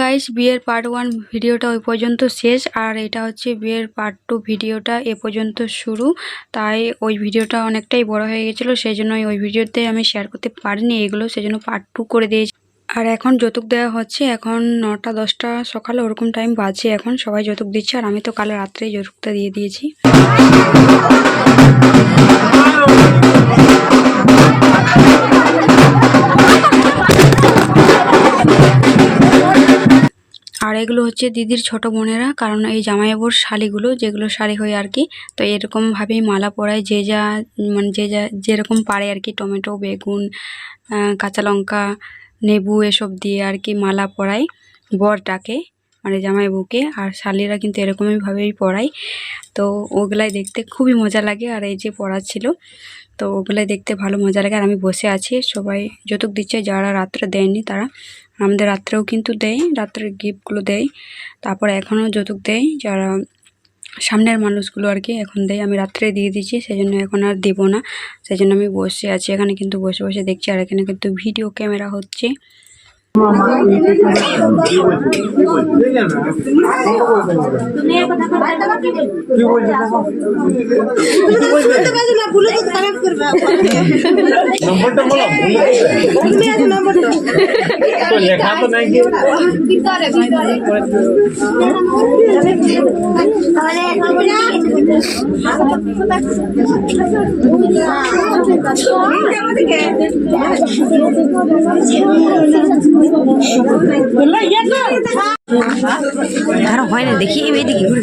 Guys বিয়ের part one ভিডিওটা ওই পর্যন্ত শেষ, আর এটা হচ্ছে বিয়ের পার্ট টু ভিডিওটা এ পর্যন্ত শুরু। তাই ওই ভিডিওটা অনেকটাই বড় হয়ে গেছিল সেই জন্য ওই ভিডিওতে আমি শেয়ার করতে পারিনি, এগুলো সেই জন্য পার্ট টু করে দিয়েছি। আর এখন যৌতুক দেওয়া হচ্ছে, এখন নটা দশটা সকালে ওরকম টাইম বাজে এখন, সবাই যৌতুক দিচ্ছে, আর আমি তো কাল রাত্রেই যৌতুকটা দিয়ে দিয়েছি। আর এগুলো হচ্ছে দিদির ছোট বোনেরা, কারণ এই জামাইবাবুর শাড়িগুলো যেগুলো শাড়ি হয় আর কি, তো এরকমভাবেই মালা পরায় যে যা মানে যে যা, যেরকম পারে আর কি, টমেটো, বেগুন কাঁচা লঙ্কা, নেবু এসব দিয়ে আর কি মালা পরায় বরটাকে মানে জামাইবাবুকে, আর শালিরা কিন্তু এরকমইভাবেই পরায়। তো ওগুলাই দেখতে খুবই মজা লাগে, আর এই যে পড়াচ্ছিল তো ওগুলাই দেখতে ভালো মজা লাগে, আর আমি বসে আছি, সবাই যৌতুক দিচ্ছে, যারা রাত্রে দেয়নি তারা। আমাদের রাত্রেও কিন্তু দেয়, রাত্রের গিফটগুলো দেয়। তারপর এখনও যৌতুক দেয়, যারা সামনের মানুষগুলো আর কি এখন দেয়। আমি রাত্রে দিয়ে দিচ্ছি সেই জন্য এখন আর দেবো না। সেই জন্য আমি বসে আছি, এখানে কিন্তু বসে বসে দেখছি, আর এখানে কিন্তু ভিডিও ক্যামেরা হচ্ছে। লেখা তো নাই কি আর হয় না দেখি এইদিকে ঘুরে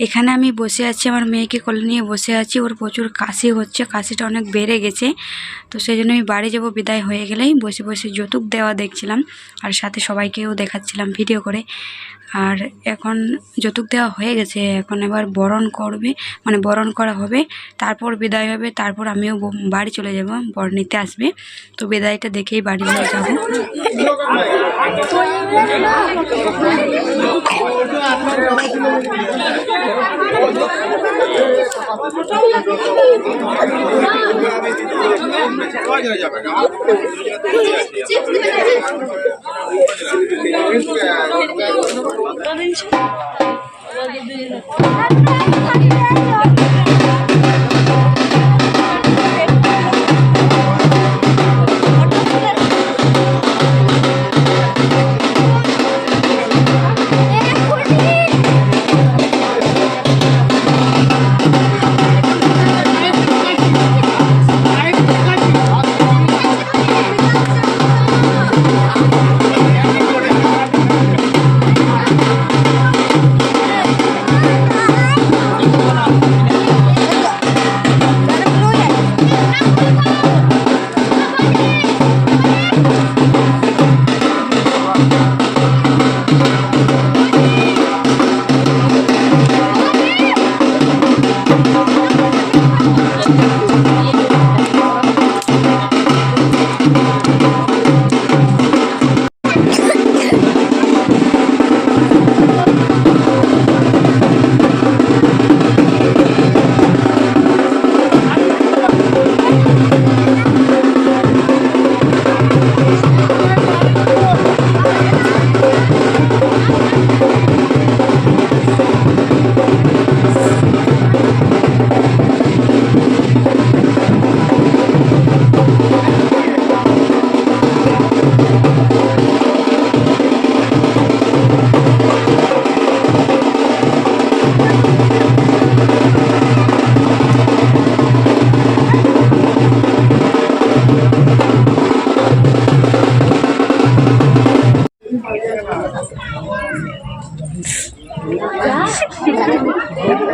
এখানে আমি বসে আছি, আমার মেয়েকে কোলে নিয়ে বসে আছি, ওর প্রচুর কাশি হচ্ছে, কাশিটা অনেক বেড়ে গেছে। তো সেই জন্য আমি বাড়ি যাব, বিদায় হয়ে গেলেই বসে বসে যৌতুক দেওয়া দেখছিলাম, আর সাথে সবাইকেও দেখাচ্ছিলাম ভিডিও করে। আর এখন যতুক দেওয়া হয়ে গেছে, এখন এবার বরণ করবে মানে বরণ করা হবে, তারপর বিদায় হবে, তারপর আমিও বাড়ি চলে যাব, বর নিতে আসবে, তো বিদায়টা দেখেই বাড়ি চলে যাব। Robinson?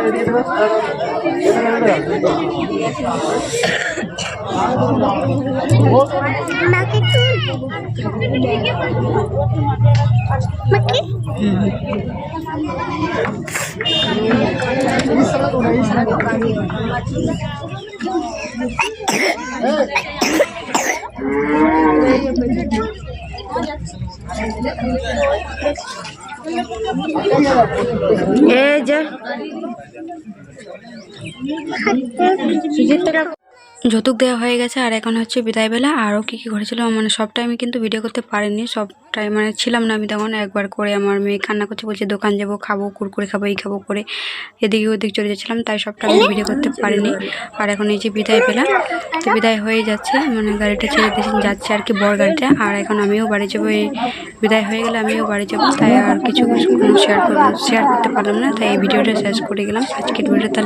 Maki Maki Maki এই যে। যৌতুক দেওয়া হয়ে গেছে, আর এখন হচ্ছে বিদায়বেলা। আরও কী কী ঘটেছিল মানে সবটা আমি কিন্তু ভিডিও করতে পারিনি। সবটাই মানে ছিলাম না আমি তখন, একবার করে আমার মেয়ে কান্না করছে, বলছে দোকান যাব, খাব, কুরকুরে খাব, এই খাব করে। এদিকে ওদিক চলে যাচ্ছিলাম, তাই সবটা আমি ভিডিও করতে পারিনি। আর এখন এই যে বিদায় পেলাম তো বিদায় হয়ে যাচ্ছে মানে গাড়িটা ছেড়ে দিয়ে যাচ্ছে আর কি বড় গাড়িটা আর এখন আমিও বাড়ি যাব, এই বিদায় হয়ে গেলে আমিও বাড়ি যাব, তাই আর কিছু শেয়ার করব শেয়ার করতে পারলাম না, তাই এই ভিডিওটা শেষ করে গেলাম। আজকের ভিডিওটা তাহলে